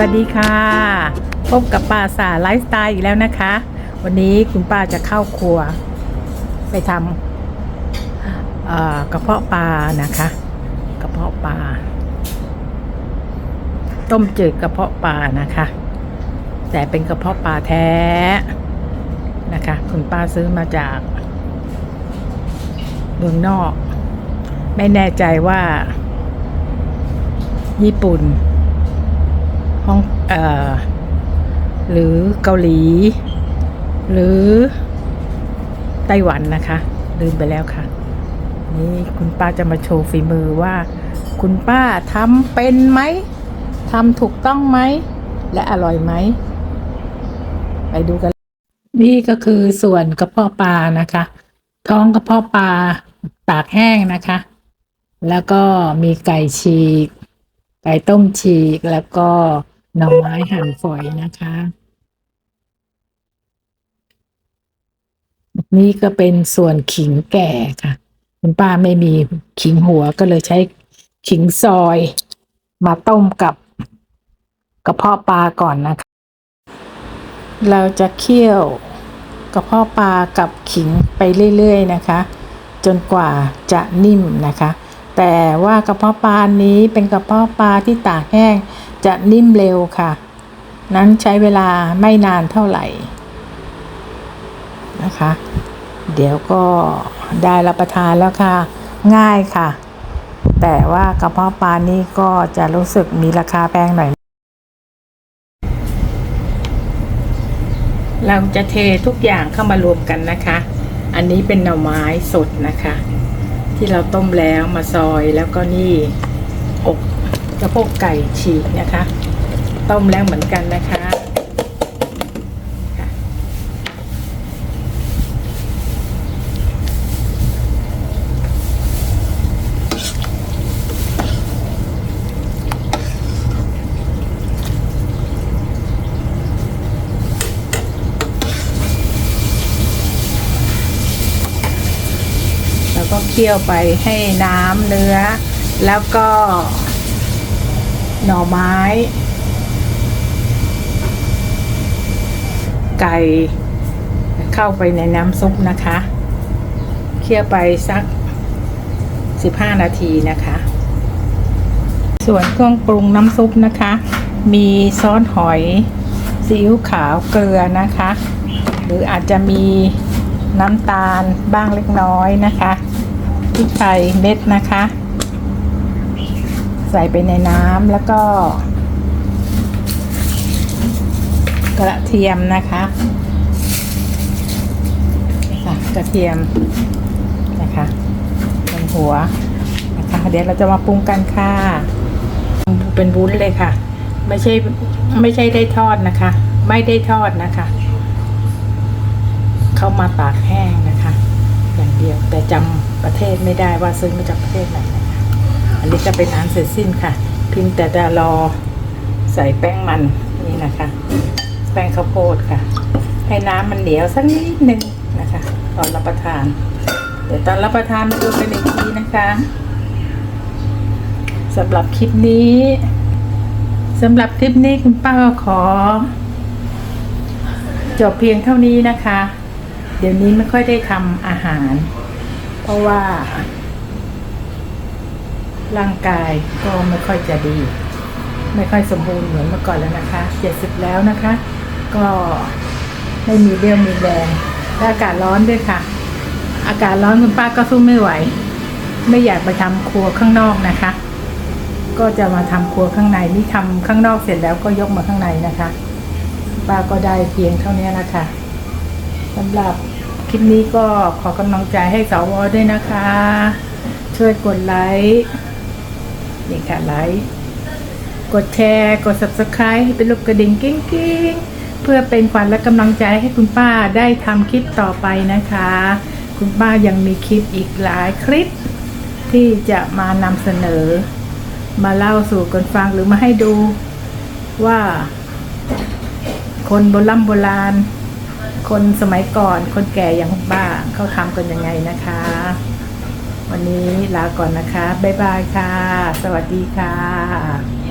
วัสดีค่ะ พบกับป้าสาไลฟ์สไตล์อีกแล้วนะคะ วันนี้คุณป้าจะเข้าครัว ไปทำกระเพาะปลานะคะ กระเพาะปลาต้มจืดกระเพาะปลานะคะ แต่เป็นกระเพาะปลาแท้นะคะ คุณป้าซื้อมาจากเมืองนอก ไม่แน่ใจว่า ญี่ปุ่น ฮ่องเอ่อหรือเกาหลี หรือไต้หวันนะคะ ลืมไปแล้วค่ะ นี่คุณป้าจะมาโชว์ฝีมือว่า คุณป้าทำเป็นไหมทำถูกต้องไหม และอร่อยไหม ไปดูกัน นี่ก็คือส่วนกระเพาะปลานะคะ ท้องกระเพาะปลาตากแห้งนะคะ แล้วก็มีไก่ฉีก ไก่ต้มฉีกแล้วก็ หน่อไม้หั่นฝอยนะคะ นี่ก็เป็นส่วนขิงแก่ค่ะ คุณป้าไม่มีขิงหัวก็เลยใช้ขิงซอย มาต้มกับกระเพาะปลาก่อนนะคะ เราจะเคี่ยวกระเพาะปลากับขิงไปเรื่อย ๆ นะคะ จนกว่าจะนิ่มนะคะ แต่ว่ากระเพาะปลานี้เป็นกระเพาะปลาที่ตากแห้งจะนิ่มเร็วค่ะ นั้นใช้เวลาไม่นานเท่าไหร่นะคะ เดี๋ยวก็ได้รับประทานแล้วค่ะ ง่ายค่ะ แต่ว่ากระเพาะปลานี้ก็จะรู้สึกมีราคาแพงหน่อย เราจะเททุกอย่างเข้ามารวมกันนะคะ อันนี้เป็นหน่อไม้สดนะคะ ที่เราต้มแล้วมาซอยแล้วก็นี่อกกระโพกไก่ฉีกนะคะ ต้มแล้วเหมือนกันนะคะค่ะ เคี่ยวไปให้น้ำเนื้อ แล้วก็หน่อไม้ ไก่เข้าไปในน้ำซุปนะคะ เคี่ยวไปสัก 15 นาทีนะคะ ส่วนเครื่องปรุงน้ำซุปนะคะ มีซอสหอยซีอิ๊วขาวเกลือนะคะ หรืออาจจะมีน้ำตาลบ้างเล็กน้อยนะคะ พริกไทยเม็ดนะคะ ใส่ไปในน้ำแล้วก็ กระเทียมนะคะกระเทียมนะคะบนหัวนะคะเดี๋ยวเราจะมาปรุงกันค่ะเป็นวุ้นเลยค่ะ ไม่ใช่ไม่ใช่ได้ทอดนะคะ ไม่ได้ทอดนะคะ เข้ามาตากแห้งนะคะอย่างเดียว แต่จำประเทศไม่ได้ว่าซื้อมาจากประเทศไหนนะคะอันนี้ก็เป็นอันเสร็จสิ้นค่ะ เพียงแต่จะรอใส่แป้งมันนี่นะคะ แป้งข้าวโพดค่ะ ให้น้ำมันเหนียวสักนิดนึงนะคะ ตอนรับประทาน เดี๋ยวตอนรับประทานมาดูกันอีกทีนะคะสำหรับคลิปนี้สำหรับคลิปนี้คุณป้าก็ขอ จบเพียงเท่านี้นะคะ เดี๋ยวนี้ไม่ค่อยได้ทำอาหาร เพราะว่า ร่างกายก็ไม่ค่อยจะดี ไม่ค่อยสมบูรณ์เหมือนเมื่อก่อนแล้วนะคะเจ็ดสิบแล้วนะคะ ก็ไม่มีเรี่ยวมีแรงและอากาศร้อนด้วยค่ะ อากาศร้อนคุณป้าก็สู้ไม่ไหว ไม่อยากไปทำครัวข้างนอกนะคะ ก็จะมาทำครัวข้างในนี่ทำข้างนอกเสร็จแล้วก็ยกมาข้างในนะคะ ป้าก็ได้เพียงเท่านี้นะคะ สำหรับคลิปนี้ก็ขอกำลังใจให้สาวอด้วยนะคะ ช่วยกดไลค์นี่ค่ะไลค์กดแชร์กด subscribe เป็นลูกกระดิ่งกิ้งกิ้งๆเพื่อเป็นขวัญและกำลังใจให้คุณป้าได้ทำคลิปต่อไปนะคะ คุณป้ายังมีคลิปอีกหลายคลิป ที่จะมานำเสนอ มาเล่าสู่กันฟังหรือมาให้ดูว่าคนโบราณโบราณ คนสมัยก่อนคนแก่อย่างคุณป้าเขาทำกันยังไงนะคะ วันนี้ลาก่อนนะคะ บ๊ายบายค่ะ สวัสดีค่ะ